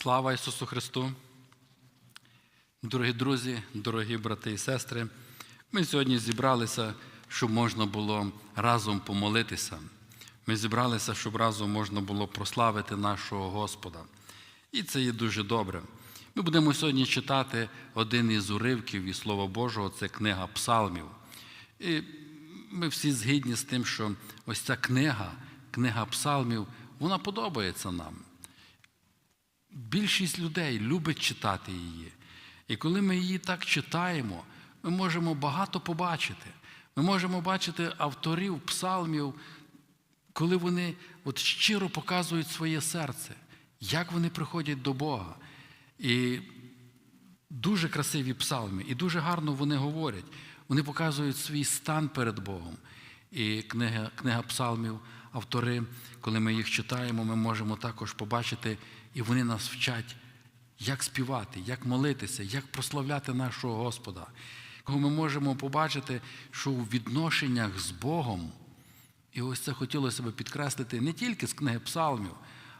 Слава Ісусу Христу! Дорогі друзі, дорогі брати і сестри, ми сьогодні зібралися, щоб можна було разом помолитися. Ми зібралися, щоб разом можна було прославити нашого Господа. І це є дуже добре. Ми будемо сьогодні читати один із уривків із Слова Божого, це книга Псалмів. І ми всі згідні з тим, що ось ця книга, книга Псалмів, вона подобається нам. Більшість людей любить читати її. І коли ми її так читаємо, ми можемо багато побачити. Ми можемо бачити авторів псалмів, коли вони от щиро показують своє серце, як вони приходять до Бога. І дуже красиві псалми, і дуже гарно вони говорять. Вони показують свій стан перед Богом. І книга, книга псалмів, автори, коли ми їх читаємо, ми можемо також побачити, і вони нас вчать, як співати, як молитися, як прославляти нашого Господа. Коли ми можемо побачити, що у відношеннях з Богом, і ось це хотілося б підкреслити не тільки з книги псалмів,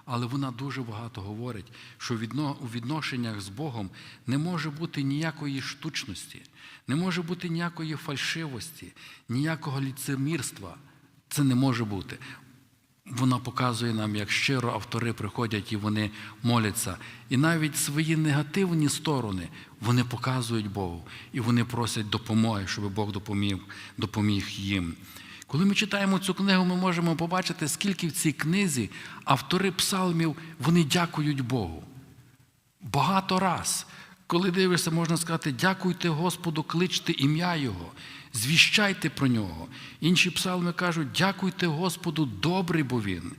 але вона дуже багато говорить, що у відношеннях з Богом не може бути ніякої штучності, не може бути ніякої фальшивості, ніякого ліцемірства. Це не може бути. Вона показує нам, як щиро автори приходять і вони моляться. І навіть свої негативні сторони вони показують Богу. І вони просять допомоги, щоб Бог допоміг, допоміг їм. Коли ми читаємо цю книгу, ми можемо побачити, скільки в цій книзі автори псалмів вони дякують Богу. Багато раз, коли дивишся, можна сказати, дякуйте Господу, кличте ім'я Його, звіщайте про нього. Інші псалми кажуть, дякуйте Господу, добрий бо Він.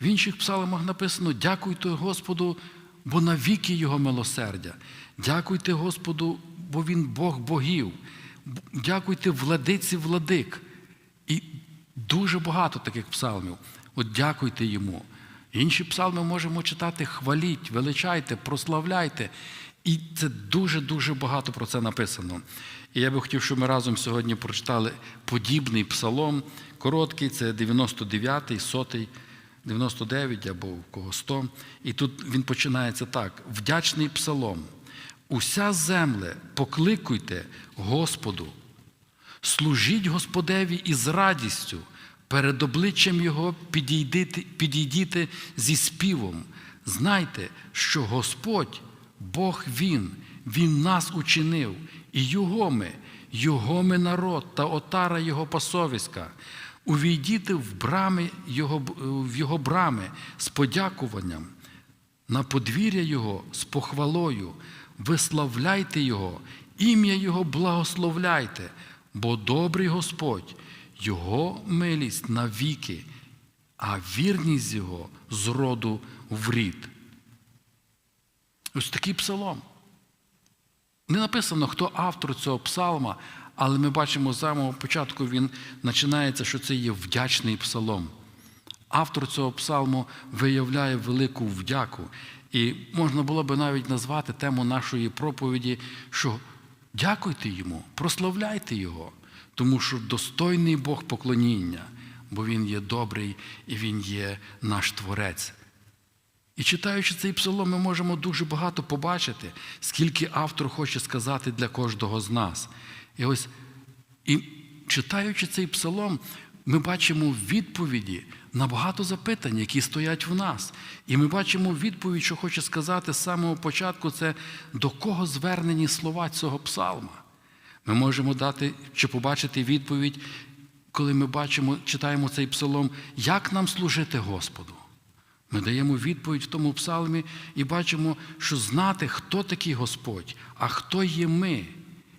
В інших псалмах написано, дякуйте Господу, бо навіки Його милосердя. Дякуйте Господу, бо Він Бог богів. Дякуйте владиці владик. І дуже багато таких псалмів. От дякуйте йому. Інші псалми можемо читати хваліть, величайте, прославляйте. І це дуже-дуже багато про це написано. І я би хотів, щоб ми разом сьогодні прочитали подібний псалом. Короткий, це 99-й, 100 99 або в кого 100. І тут він починається так: вдячний псалом. Уся земле покликуйте Господу. Служіть Господеві із радістю, перед обличчям Його підійдите, підійдіте зі співом. Знайте, що Господь, Бог Він, Він нас учинив, і Його ми, Його ми народ та отара Його пасовиська. Увійдіте в брами Його, в Його брами з подякуванням, на подвір'я Його з похвалою, виславляйте Його, ім'я Його благословляйте бо добрий Господь, Його милість навіки, а вірність Його з роду в рід. Ось такий псалом. Не написано, хто автор цього псалма, але ми бачимо з самого початку він починається, що це є вдячний псалом. Автор цього псалму виявляє велику вдяку. І можна було би навіть назвати тему нашої проповіді, що Дякуйте йому, прославляйте Його, тому що достойний Бог поклоніння, бо Він є добрий і Він є наш Творець. І читаючи цей псалом, ми можемо дуже багато побачити, скільки автор хоче сказати для кожного з нас. І ось, і читаючи цей псалом, ми бачимо відповіді на багато запитань, які стоять в нас. І ми бачимо відповідь, що хоче сказати з самого початку, це до кого звернені слова цього псалма. Ми можемо дати чи побачити відповідь, коли ми бачимо, читаємо цей псалом, як нам служити Господу. Ми даємо відповідь в тому псалмі і бачимо, що знати, хто такий Господь, а хто є ми.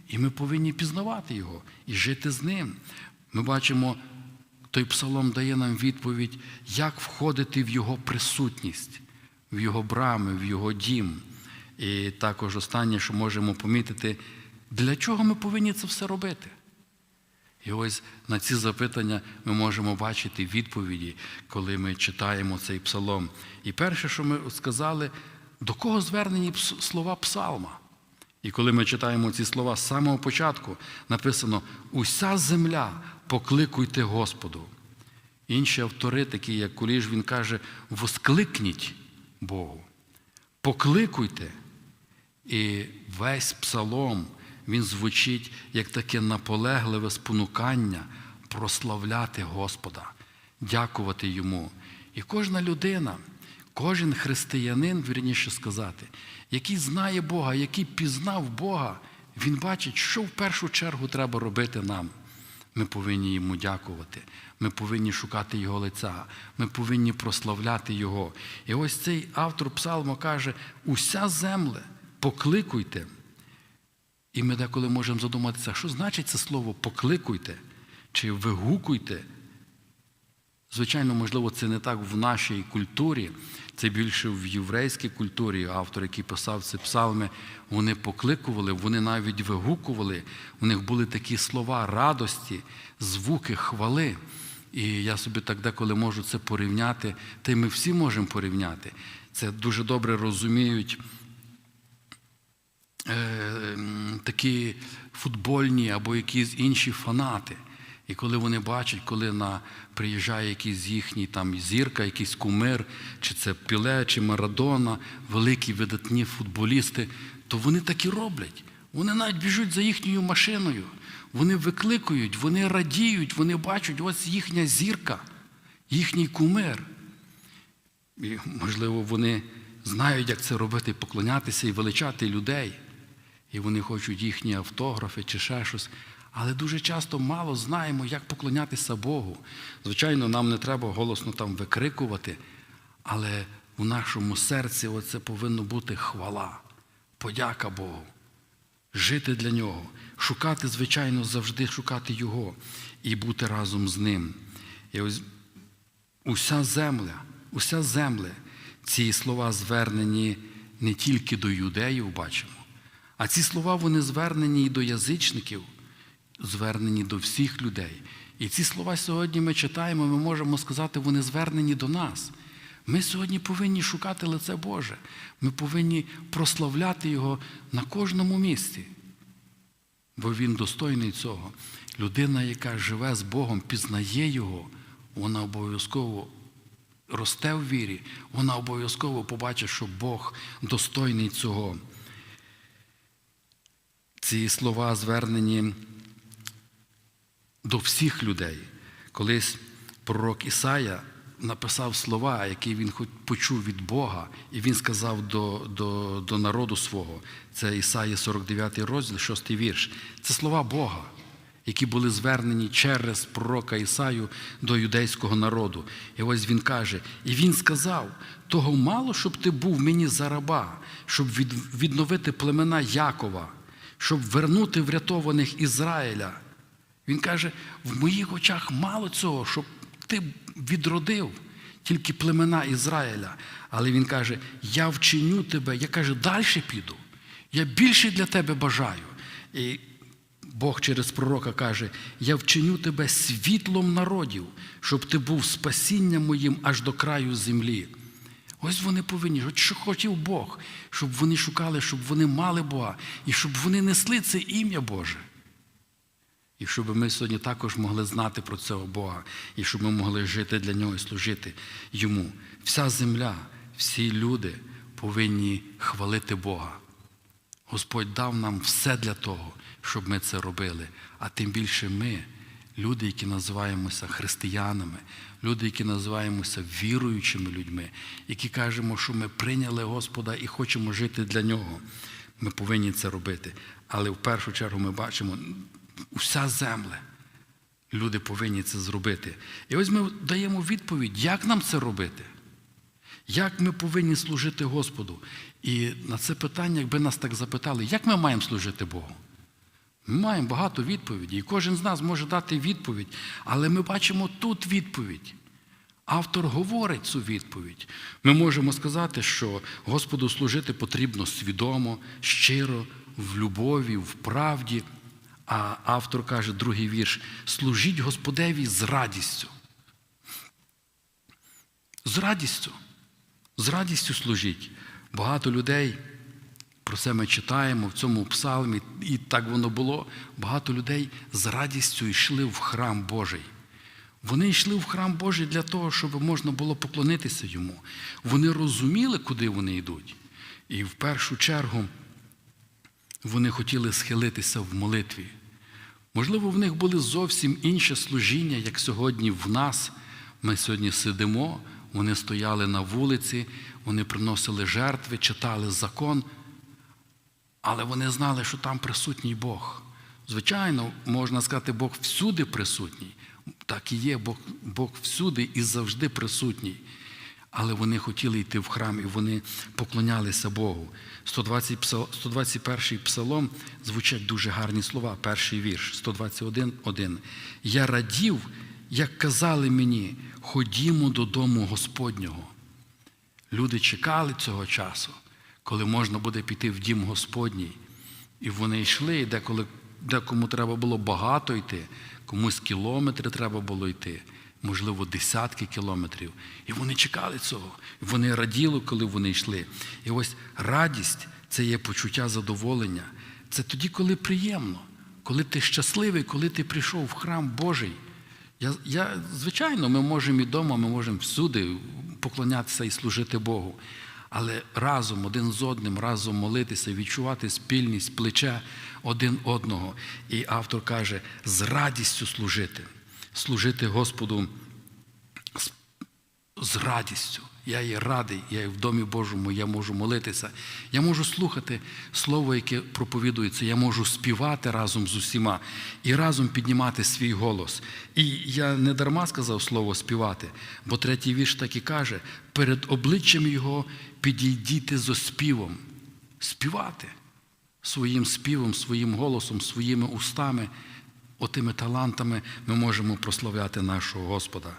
І ми повинні пізнавати Його і жити з ним. Ми бачимо той псалом дає нам відповідь, як входити в Його присутність, в Його брами, в Його дім. І також останнє, що можемо помітити, для чого ми повинні це все робити? І ось на ці запитання ми можемо бачити відповіді, коли ми читаємо цей псалом. І перше, що ми сказали, до кого звернені слова псалма? І коли ми читаємо ці слова з самого початку, написано: Уся земля покликуйте Господу. Інші автори, такі як Куліш, він каже, воскликніть Богу. Покликуйте. І весь псалом він звучить як таке наполегливе спонукання прославляти Господа, дякувати Йому. І кожна людина, кожен християнин, вірніше сказати, який знає Бога, який пізнав Бога, він бачить, що в першу чергу треба робити нам. Ми повинні йому дякувати. Ми повинні шукати Його лиця, ми повинні прославляти Його. І ось цей автор Псалму каже: уся земля, покликуйте. І ми деколи можемо задуматися, що значить це слово покликуйте чи вигукуйте. Звичайно, можливо, це не так в нашій культурі, це більше в єврейській культурі. Автор, який писав ці псалми, вони покликували, вони навіть вигукували. У них були такі слова радості, звуки, хвали. І я собі так деколи можу це порівняти, та й ми всі можемо порівняти. Це дуже добре розуміють такі футбольні або якісь інші фанати. І коли вони бачать, коли на, приїжджає якийсь їхній там зірка, якийсь кумир, чи це Піле, чи Марадона, великі видатні футболісти, то вони так і роблять. Вони навіть біжуть за їхньою машиною. Вони викликують, вони радіють, вони бачать, ось їхня зірка, їхній кумир. І, можливо, вони знають, як це робити, поклонятися і величати людей. І вони хочуть їхні автографи чи ще щось. Але дуже часто мало знаємо, як поклонятися Богу. Звичайно, нам не треба голосно там викрикувати, але в нашому серці оце повинно бути хвала, подяка Богу, жити для Нього, шукати, звичайно, завжди шукати Його і бути разом з Ним. І ось уся земля, уся земля, ці слова звернені не тільки до юдеїв, бачимо, а ці слова вони звернені і до язичників звернені до всіх людей. І ці слова сьогодні ми читаємо, ми можемо сказати, вони звернені до нас. Ми сьогодні повинні шукати лице Боже. Ми повинні прославляти Його на кожному місці. Бо Він достойний цього. Людина, яка живе з Богом, пізнає Його, вона обов'язково росте в вірі, вона обов'язково побачить, що Бог достойний цього. Ці слова звернені до всіх людей. Колись пророк Ісая написав слова, які він почув від Бога, і він сказав до до, до народу свого. Це Ісаї 49 розділ, 6 вірш. Це слова Бога, які були звернені через пророка Ісаю до юдейського народу. І ось він каже: І він сказав: того мало, щоб ти був мені за раба, щоб від, відновити племена Якова, щоб вернути врятованих Ізраїля. Він каже: в моїх очах мало цього, щоб ти відродив тільки племена Ізраїля. Але він каже: Я вчиню тебе, я каже, далі піду. Я більше для тебе бажаю. І Бог через пророка каже: Я вчиню тебе світлом народів, щоб ти був спасінням моїм аж до краю землі. Ось вони повинні, от що хотів Бог, щоб вони шукали, щоб вони мали Бога, і щоб вони несли це ім'я Боже. І щоб ми сьогодні також могли знати про цього Бога, і щоб ми могли жити для Нього і служити Йому. Вся земля, всі люди повинні хвалити Бога. Господь дав нам все для того, щоб ми це робили. А тим більше ми, люди, які називаємося християнами, люди, які називаємося віруючими людьми, які кажемо, що ми прийняли Господа і хочемо жити для Нього. Ми повинні це робити. Але в першу чергу ми бачимо уся земля. Люди повинні це зробити. І ось ми даємо відповідь, як нам це робити, як ми повинні служити Господу. І на це питання, якби нас так запитали, як ми маємо служити Богу? Ми маємо багато відповідей, і кожен з нас може дати відповідь, але ми бачимо тут відповідь. Автор говорить цю відповідь. Ми можемо сказати, що Господу служити потрібно свідомо, щиро, в любові, в правді. А автор каже, другий вірш: служіть Господеві з радістю. З радістю. З радістю служіть. Багато людей, про це ми читаємо в цьому псалмі, і так воно було. Багато людей з радістю йшли в храм Божий. Вони йшли в храм Божий для того, щоб можна було поклонитися йому. Вони розуміли, куди вони йдуть. І в першу чергу вони хотіли схилитися в молитві. Можливо, в них були зовсім інші служіння, як сьогодні в нас. Ми сьогодні сидимо, вони стояли на вулиці, вони приносили жертви, читали закон, але вони знали, що там присутній Бог. Звичайно, можна сказати, Бог всюди присутній. Так і є, Бог, Бог всюди і завжди присутній. Але вони хотіли йти в храм і вони поклонялися Богу. 120, псал- 121 псалом звучать дуже гарні слова. Перший вірш, 121, 1. Я радів, як казали мені, ходімо додому Господнього. Люди чекали цього часу, коли можна буде піти в дім Господній. І вони йшли, і деколи, декому треба було багато йти, комусь кілометри треба було йти, можливо, десятки кілометрів. І вони чекали цього. І вони раділи, коли вони йшли. І ось радість це є почуття задоволення. Це тоді, коли приємно, коли ти щасливий, коли ти прийшов в храм Божий. Я, я, звичайно, ми можемо і вдома, ми можемо всюди поклонятися і служити Богу. Але разом, один з одним, разом молитися, відчувати спільність, плече один одного. І автор каже, з радістю служити, служити Господу з радістю. Я є радий, я є в домі Божому, я можу молитися. Я можу слухати слово, яке проповідується, я можу співати разом з усіма і разом піднімати свій голос. І я не дарма сказав слово співати, бо третій вірш так і каже: перед обличчям його підійдіти зо співом, співати своїм співом, своїм голосом, своїми устами, отими талантами ми можемо прославляти нашого Господа.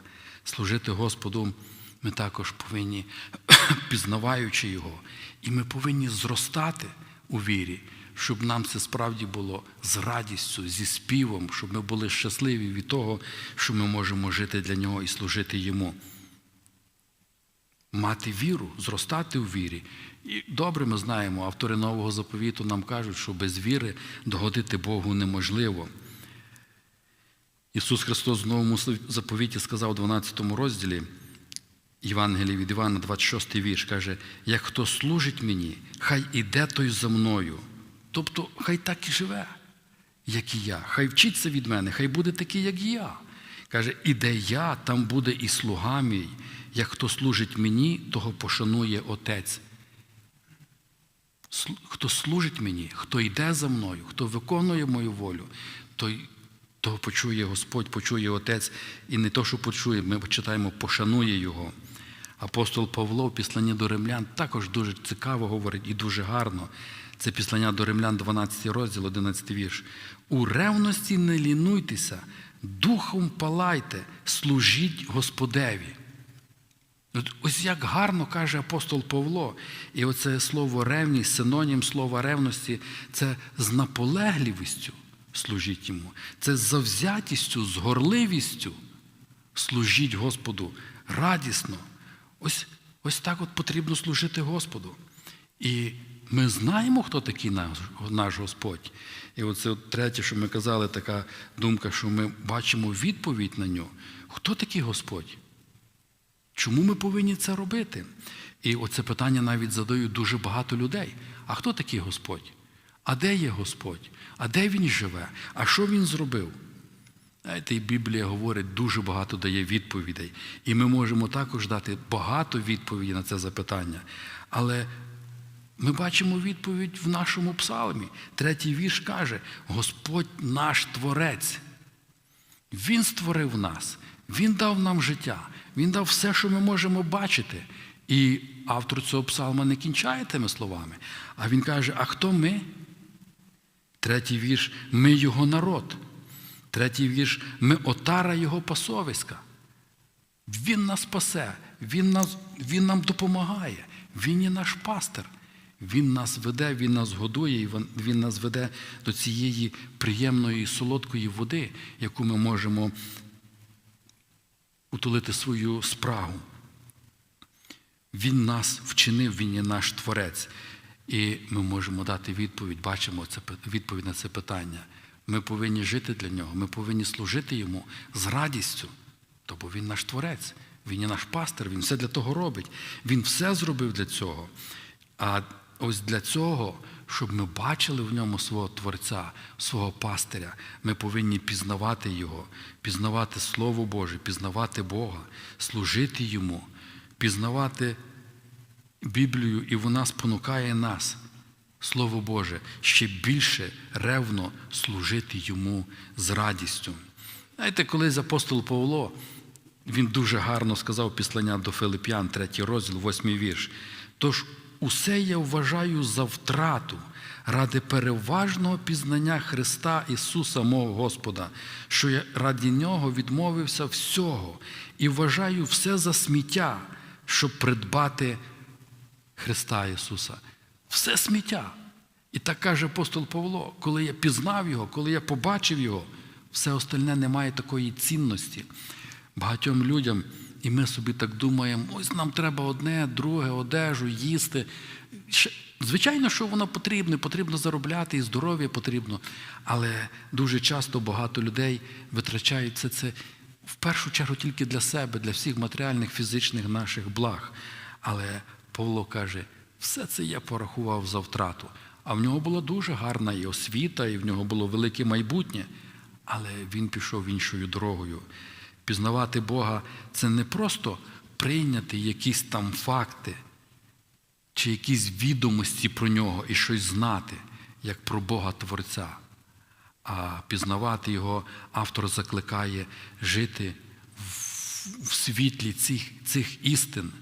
Служити Господу ми також повинні, пізнаваючи Його, і ми повинні зростати у вірі, щоб нам це справді було з радістю, зі співом, щоб ми були щасливі від того, що ми можемо жити для Нього і служити Йому. Мати віру, зростати у вірі. І добре ми знаємо, автори нового заповіту нам кажуть, що без віри догодити Богу неможливо. Ісус Христос в новому заповіті сказав у 12 розділі Євангелії від Івана, 26 вірш, каже: як хто служить мені, хай іде той за мною. Тобто, хай так і живе, як і я. Хай вчиться від мене, хай буде такий, як я. Каже, і де я, там буде і слуга мій. Як хто служить мені, того пошанує Отець. Хто служить мені, хто йде за мною, хто виконує мою волю, той, того почує Господь, почує Отець, і не то, що почує, ми читаємо, пошанує Його. Апостол Павло в післанні до римлян також дуже цікаво говорить і дуже гарно. Це післання до римлян, 12 розділ, 11 вірш. У ревності не лінуйтеся, духом палайте, служіть Господеві. От Ось як гарно каже апостол Павло, і оце слово ревність, синонім слова ревності, це з наполегливістю служіть йому, це з завзятістю, з горливістю служіть Господу радісно. Ось, ось так от потрібно служити Господу. І ми знаємо, хто такий наш, наш Господь. І оце третє, що ми казали, така думка, що ми бачимо відповідь на нього. Хто такий Господь? Чому ми повинні це робити? І оце питання навіть задають дуже багато людей. А хто такий Господь? А де є Господь? А де Він живе? А що Він зробив? Знаєте, і Біблія говорить, дуже багато дає відповідей. І ми можемо також дати багато відповідей на це запитання. Але ми бачимо відповідь в нашому псалмі. Третій вірш каже: Господь наш Творець. Він створив нас, Він дав нам життя, Він дав все, що ми можемо бачити. І автор цього псалма не кінчає тими словами. А він каже: А хто ми? Третій вірш ми його народ. Третій вірш ми отара Його пасовиська. Він нас спасе, Він, нас, він нам допомагає, Він є наш пастир. Він нас веде, Він нас годує, і Він нас веде до цієї приємної солодкої води, яку ми можемо утолити свою спрагу. Він нас вчинив, Він є наш творець. І ми можемо дати відповідь, бачимо це, відповідь на це питання. Ми повинні жити для нього, ми повинні служити йому з радістю. Тобто він наш творець, він є наш пастир, він все для того робить. Він все зробив для цього. А ось для цього, щоб ми бачили в ньому свого Творця, свого пастиря, ми повинні пізнавати Його, пізнавати Слово Боже, пізнавати Бога, служити Йому, пізнавати Біблію, і вона спонукає нас, Слово Боже, ще більше ревно служити Йому з радістю. Знаєте, колись апостол Павло, він дуже гарно сказав післання до Филип'ян, 3 розділ, 8 вірш. Тож усе я вважаю за втрату ради переважного пізнання Христа Ісуса, мого Господа, що я раді Нього відмовився всього і вважаю все за сміття, щоб придбати Христа Ісуса. Все сміття. І так каже апостол Павло, коли я пізнав Його, коли я побачив Його, все остальне не має такої цінності. Багатьом людям, і ми собі так думаємо, ось нам треба одне, друге, одежу, їсти. Звичайно, що воно потрібне, потрібно заробляти, і здоров'я потрібно. Але дуже часто багато людей витрачають це, це в першу чергу тільки для себе, для всіх матеріальних, фізичних наших благ. Але Павло каже, все це я порахував за втрату. А в нього була дуже гарна і освіта, і в нього було велике майбутнє. Але він пішов іншою дорогою. Пізнавати Бога це не просто прийняти якісь там факти чи якісь відомості про нього і щось знати, як про Бога Творця. А пізнавати його автор закликає жити в, світлі цих, цих істин.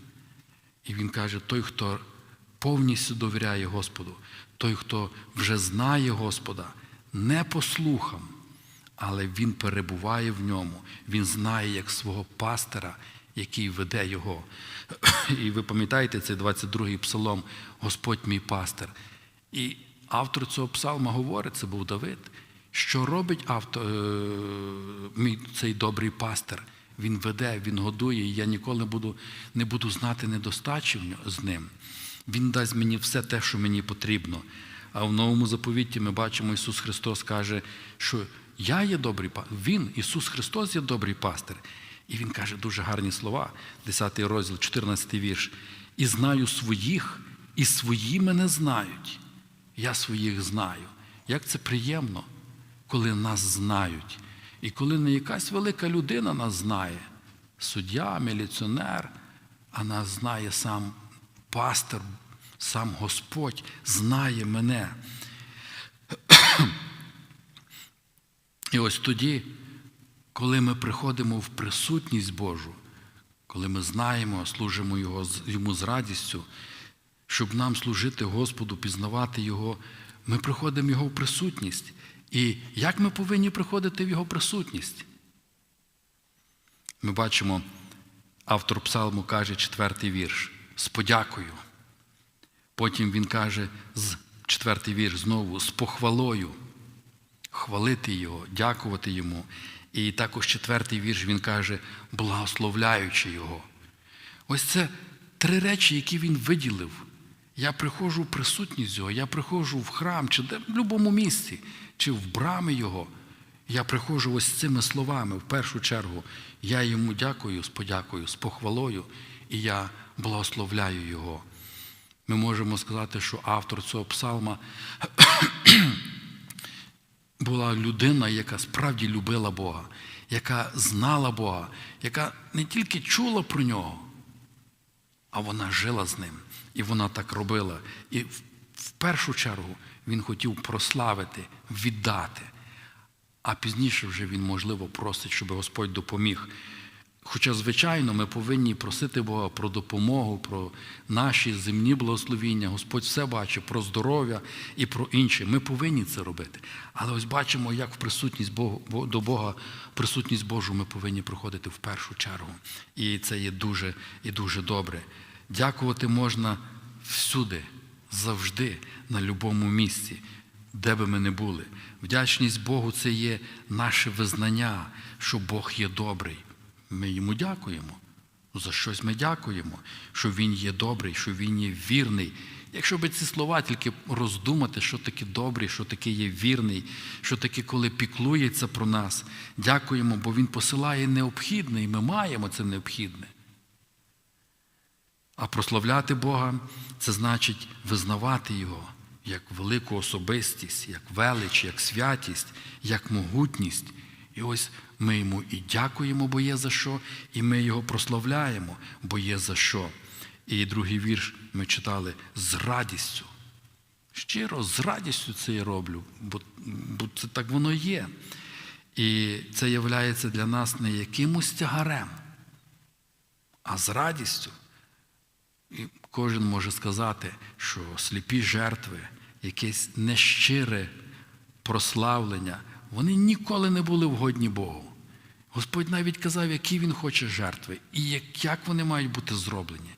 І він каже: той, хто повністю довіряє Господу, той, хто вже знає Господа, не по слухам, але він перебуває в ньому, він знає як свого пастира, який веде його. І ви пам'ятаєте цей 22-й псалом Господь мій пастир. І автор цього псалма говорить, це був Давид, що робить автор, мій цей добрий пастир. Він веде, він годує, і я ніколи буду, не буду знати недостачі з ним. Він дасть мені все те, що мені потрібно. А в новому заповіті ми бачимо, Ісус Христос каже, що я є добрий пастир. Він, Ісус Христос, є добрий пастир. І Він каже дуже гарні слова, 10 розділ, 14 вірш. І знаю своїх, і свої мене знають. Я своїх знаю. Як це приємно, коли нас знають. І коли не якась велика людина нас знає, суддя, міліціонер, а нас знає сам пастир, сам Господь знає мене. І ось тоді, коли ми приходимо в присутність Божу, коли ми знаємо, служимо Його, Йому з радістю, щоб нам служити Господу, пізнавати Його, ми приходимо в Його в присутність. І як ми повинні приходити в Його присутність? Ми бачимо, автор псалму каже четвертий вірш з подякою. Потім він каже, з четвертий вірш знову з похвалою, хвалити Його, дякувати Йому. І також четвертий вірш він каже, благословляючи Його. Ось це три речі, які він виділив. Я приходжу в присутність Його, я приходжу в храм, чи де, в будь-якому місці, чи в брами Його. Я приходжу ось цими словами, в першу чергу, я йому дякую з подякою, з похвалою, і я благословляю Його. Ми можемо сказати, що автор цього псалма була людина, яка справді любила Бога, яка знала Бога, яка не тільки чула про нього, а вона жила з ним. І вона так робила. І в- першу чергу він хотів прославити, віддати. А пізніше вже він, можливо, просить, щоб Господь допоміг. Хоча, звичайно, ми повинні просити Бога про допомогу, про наші земні благословіння. Господь все бачить про здоров'я і про інше. Ми повинні це робити. Але ось бачимо, як в присутність Богу, до Бога, присутність Божу ми повинні приходити в першу чергу. І це є дуже і дуже добре. Дякувати можна всюди, завжди, на будь-якому місці, де би ми не були. Вдячність Богу це є наше визнання, що Бог є добрий. Ми йому дякуємо. За щось ми дякуємо, що Він є добрий, що Він є вірний. Якщо би ці слова тільки роздумати, що таке добрий, що таке є вірний, що таке, коли піклується про нас, дякуємо, бо Він посилає необхідне, і ми маємо це необхідне. А прославляти Бога це значить визнавати Його як велику особистість, як велич, як святість, як могутність. І ось ми йому і дякуємо, бо є за що, і ми його прославляємо, бо є за що. І другий вірш ми читали з радістю. Щиро, з радістю це я роблю, бо, бо це так воно є. І це є для нас не якимось тягарем, а з радістю. І кожен може сказати, що сліпі жертви, якесь нещире прославлення, вони ніколи не були вгодні Богу. Господь навіть казав, які Він хоче жертви, і як, вони мають бути зроблені,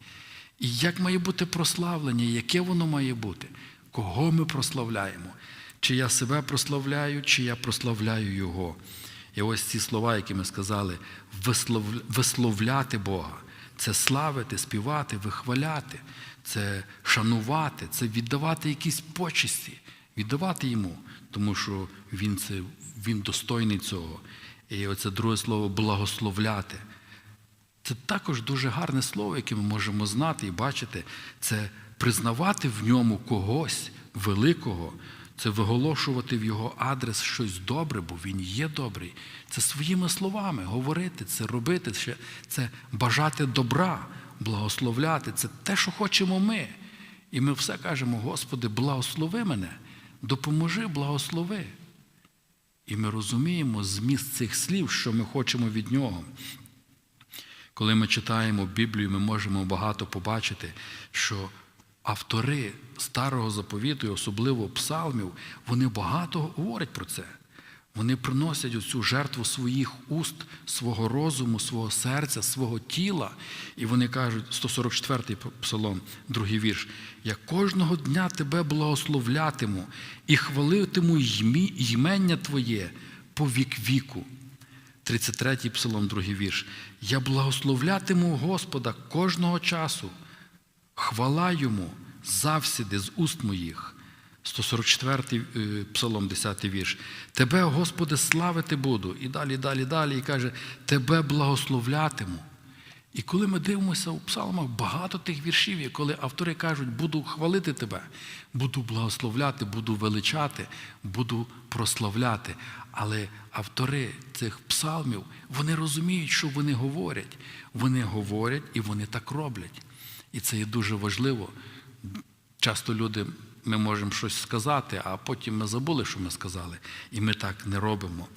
і як має бути прославлення, яке воно має бути, кого ми прославляємо, чи я себе прославляю, чи я прославляю Його. І ось ці слова, які ми сказали, висловляти Бога. Це славити, співати, вихваляти, це шанувати, це віддавати якісь почесті, віддавати йому, тому що він це, він достойний цього. І оце друге слово благословляти. Це також дуже гарне слово, яке ми можемо знати і бачити. Це признавати в ньому когось великого, це виголошувати в його адрес щось добре, бо він є добрий. Це своїми словами говорити, це робити, це бажати добра, благословляти. Це те, що хочемо ми. І ми все кажемо, Господи, благослови мене, допоможи, благослови. І ми розуміємо зміст цих слів, що ми хочемо від нього. Коли ми читаємо Біблію, ми можемо багато побачити, що автори старого заповіту, і особливо псалмів, вони багато говорять про це. Вони приносять оцю жертву своїх уст, свого розуму, свого серця, свого тіла. І вони кажуть, 144-й псалом, другий вірш: Я кожного дня тебе благословлятиму і хвалитиму ймення Твоє по вік віку. 33-й псалом, другий вірш. Я благословлятиму Господа кожного часу, хвала йому завсіди з уст моїх. 144-й е, псалом, 10 вірш. Тебе, Господи, славити буду. І далі, далі, далі. І каже, Тебе благословлятиму. І коли ми дивимося у псалмах, багато тих віршів, і коли автори кажуть, буду хвалити тебе, буду благословляти, буду величати, буду прославляти. Але автори цих псалмів, вони розуміють, що вони говорять. Вони говорять і вони так роблять. І це є дуже важливо. Часто люди ми можемо щось сказати, а потім ми забули, що ми сказали, і ми так не робимо.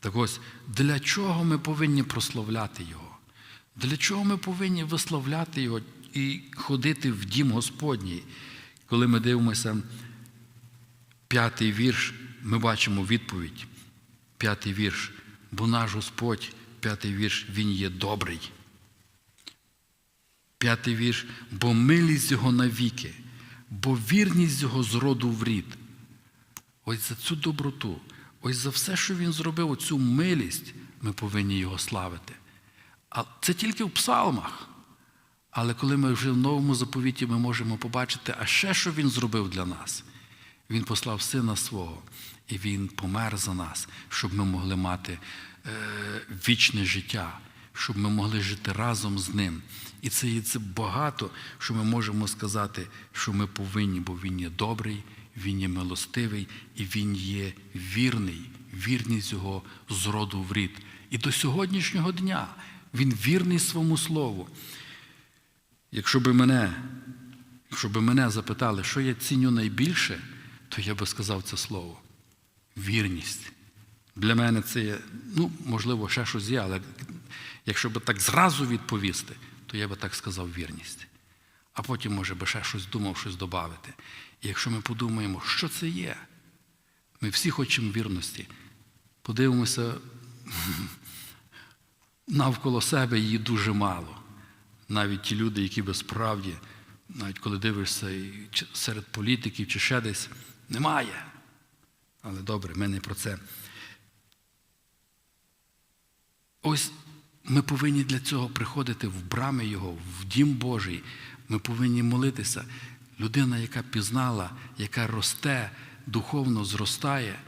Так ось, для чого ми повинні прославляти Його? Для чого ми повинні висловляти Його і ходити в дім Господній? Коли ми дивимося п'ятий вірш, ми бачимо відповідь. П'ятий вірш. Бо наш Господь, п'ятий вірш, Він є добрий. П'ятий вірш, бо милість Його навіки бо вірність його з роду в рід. Ось за цю доброту, ось за все, що він зробив, оцю милість, ми повинні його славити. А це тільки в псалмах. Але коли ми вже в новому заповіті ми можемо побачити, а ще що він зробив для нас. Він послав сина свого, і він помер за нас, щоб ми могли мати е, вічне життя щоб ми могли жити разом з ним. І це є це багато, що ми можемо сказати, що ми повинні, бо Він є добрий, Він є милостивий і Він є вірний, вірність Його з роду в рід. І до сьогоднішнього дня Він вірний своєму слову. Якщо би мене, якщо би мене запитали, що я ціню найбільше, то я би сказав це слово вірність. Для мене це є, ну, можливо, ще щось є, але Якщо би так зразу відповісти, то я би так сказав вірність. А потім, може би, ще щось думав, щось додати. І якщо ми подумаємо, що це є, ми всі хочемо вірності, подивимося, навколо себе її дуже мало. Навіть ті люди, які би справді, навіть коли дивишся серед політиків чи ще десь, немає. Але добре, ми не про це. Ось ми повинні для цього приходити в брами Його, в дім Божий. Ми повинні молитися. Людина, яка пізнала, яка росте, духовно зростає,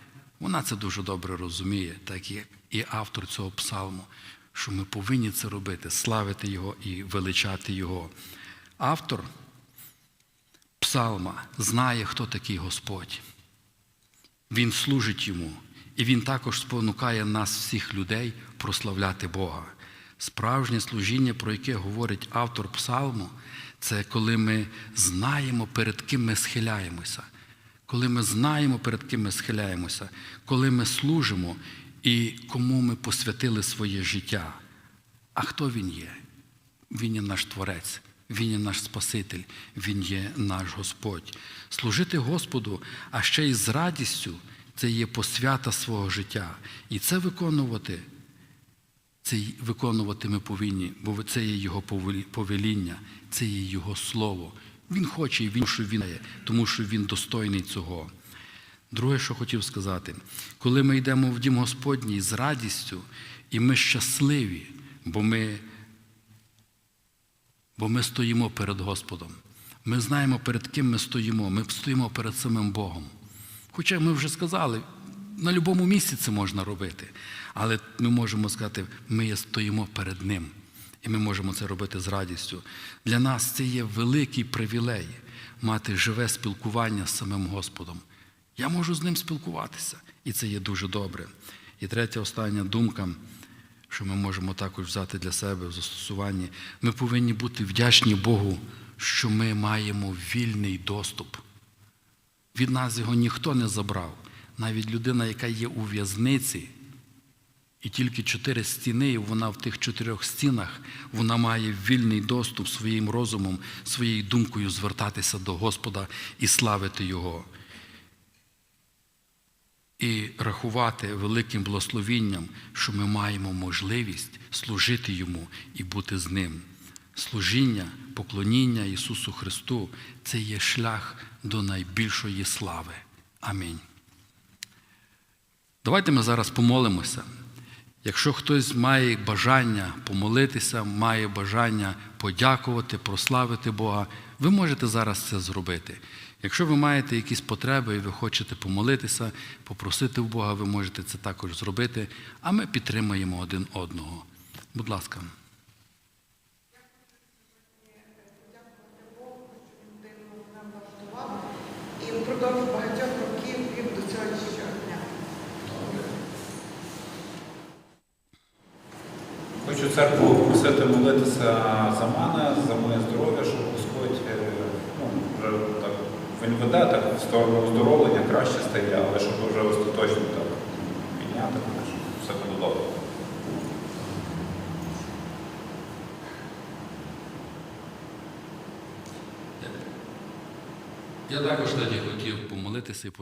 вона це дуже добре розуміє, так як і автор цього псалму, що ми повинні це робити, славити Його і величати Його. автор псалма знає, хто такий Господь. Він служить йому, і він також спонукає нас, всіх людей, прославляти Бога. Справжнє служіння, про яке говорить автор псалму, це коли ми знаємо, перед ким ми схиляємося. Коли ми знаємо, перед ким ми схиляємося, коли ми служимо і кому ми посвятили своє життя. А хто він є? Він є наш Творець, Він є наш Спаситель, Він є наш Господь. Служити Господу, а ще й з радістю, це є посвята свого життя. І це виконувати, це виконувати ми повинні, бо це є Його повеління, це є Його Слово. Він хоче, і він, що він є, тому що Він достойний цього. Друге, що хотів сказати, коли ми йдемо в дім Господній з радістю, і ми щасливі, бо ми, бо ми стоїмо перед Господом. Ми знаємо, перед ким ми стоїмо. Ми стоїмо перед самим Богом. Хоча ми вже сказали, на будь-якому місці це можна робити. Але ми можемо сказати, ми стоїмо перед Ним. І ми можемо це робити з радістю. Для нас це є великий привілей мати живе спілкування з самим Господом. Я можу з ним спілкуватися, і це є дуже добре. І третя остання думка, що ми можемо також взяти для себе в застосуванні, ми повинні бути вдячні Богу, що ми маємо вільний доступ. Від нас його ніхто не забрав. Навіть людина, яка є у в'язниці, і тільки чотири стіни, і вона в тих чотирьох стінах, вона має вільний доступ своїм розумом, своєю думкою звертатися до Господа і славити Його. І рахувати великим благословінням, що ми маємо можливість служити Йому і бути з Ним. Служіння, поклоніння Ісусу Христу це є шлях до найбільшої слави. Амінь. Давайте ми зараз помолимося. Якщо хтось має бажання помолитися, має бажання подякувати, прославити Бога, ви можете зараз це зробити. Якщо ви маєте якісь потреби і ви хочете помолитися, попросити в Бога, ви можете це також зробити, а ми підтримаємо один одного. Будь ласка. І впродовж багатьох років вів до сьогоднішнього дня. Хочу церкву попросити молитися за мене, за моє здоров'я, щоб Господь е, ну, вже так він так в сторону оздоровлення, краще стає, але щоб вже остаточно так підняти, щоб все було добре. Я також тоді хотів помолитися